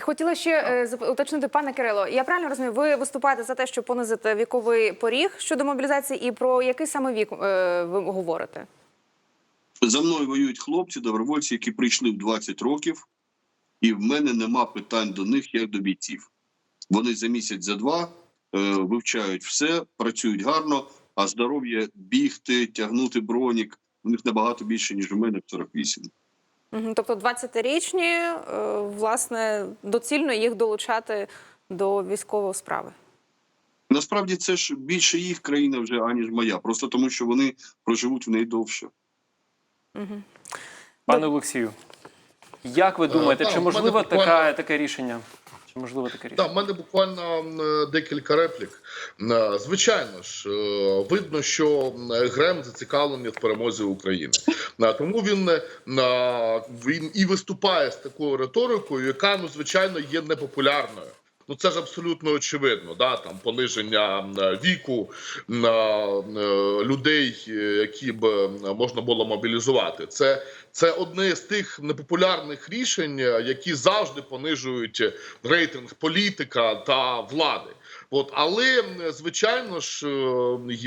Хотіла ще е, уточнити, пане Кирило. Я правильно розумію, ви виступаєте за те, щоб понизити віковий поріг щодо мобілізації, і про який саме вік е, ви говорите? За мною воюють хлопці, добровольці, які прийшли в 20 років, і в мене нема питань до них як до бійців. Вони за місяць, за два е, вивчають все, працюють гарно, а здоров'я бігти, тягнути бронік у них набагато більше, ніж у мене в 48. Тобто 20-річні, е, власне, доцільно їх долучати до військової справи. Насправді це ж більше їх країна вже, аніж моя, просто тому що вони проживуть в неї довше. Пане Олексію, як ви думаєте, чи можливо така, таке рішення? Можливо таке рішення? Так, в мене буквально декілька реплік. Е, Звичайно ж, е, видно, що Грем зацікавлений в перемозі України. Е, Тому він, він і виступає з такою риторикою, яка ну звичайно є непопулярною. Ну це ж абсолютно очевидно. Да? Там пониження віку м, е, людей, е, які б е, можна було мобілізувати. Це, це одне з тих непопулярних рішень, е, які завжди понижують рейтинг політика та влади. От, але звичайно ж, е,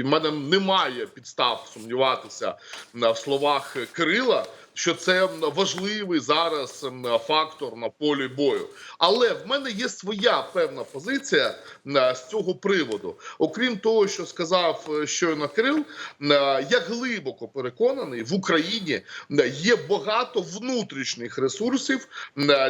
в мене немає підстав сумніватися е, в словах Кирила, що це важливий зараз фактор на полі бою. Але в мене є своя певна позиція е, з цього приводу. Окрім того, що сказав е, щойно Кирил, е, я глибоко переконаний, в Україні є багато внутрішніх ресурсів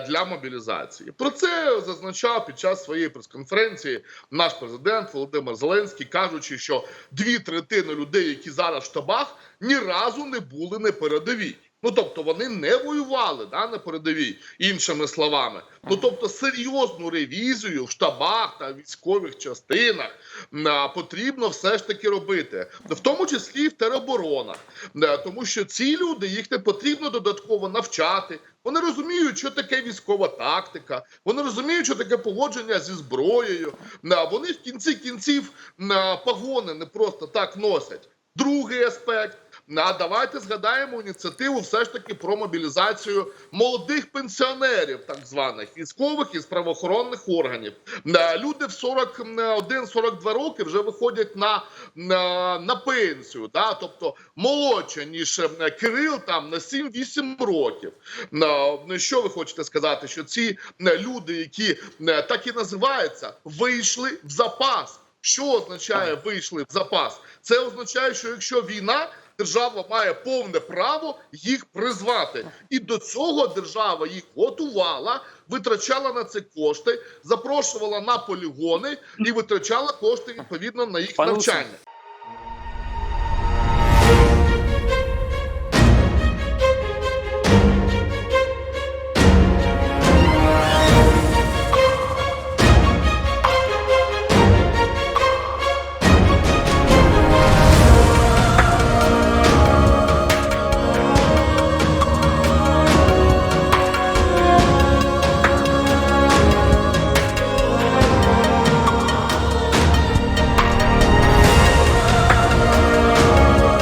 для мобілізації. Про це зазначав під час своєї прес-конференції наш президент Володимир Зеленський, кажучи, що дві третини людей, які зараз в штабах, ні разу не були на передовій. Ну тобто вони не воювали да, на передовій, іншими словами. Ну тобто серйозну ревізію в штабах та військових частинах а, потрібно все ж таки робити, в тому числі і в тероборонах, Да, тому що ці люди їх не потрібно додатково навчати. Вони розуміють, що таке військова тактика. Вони розуміють, що таке поводження зі зброєю. Да, Вони в кінці кінців на погони не просто так носять. Другий аспект. А давайте згадаємо ініціативу все ж таки про мобілізацію молодих пенсіонерів, так званих військових із правоохоронних органів. Е, Люди в 41-42 роки вже виходять на, на, на пенсію, да? тобто молодше, ніж е, Кирил там на 7-8 років. Е, Що ви хочете сказати? Що ці е, люди, які е, так і називаються, вийшли в запас. Що означає вийшли в запас? Це означає, що якщо війна, держава має повне право їх призвати, і до цього держава їх готувала, витрачала на це кошти, запрошувала на полігони і витрачала кошти відповідно на їх навчання.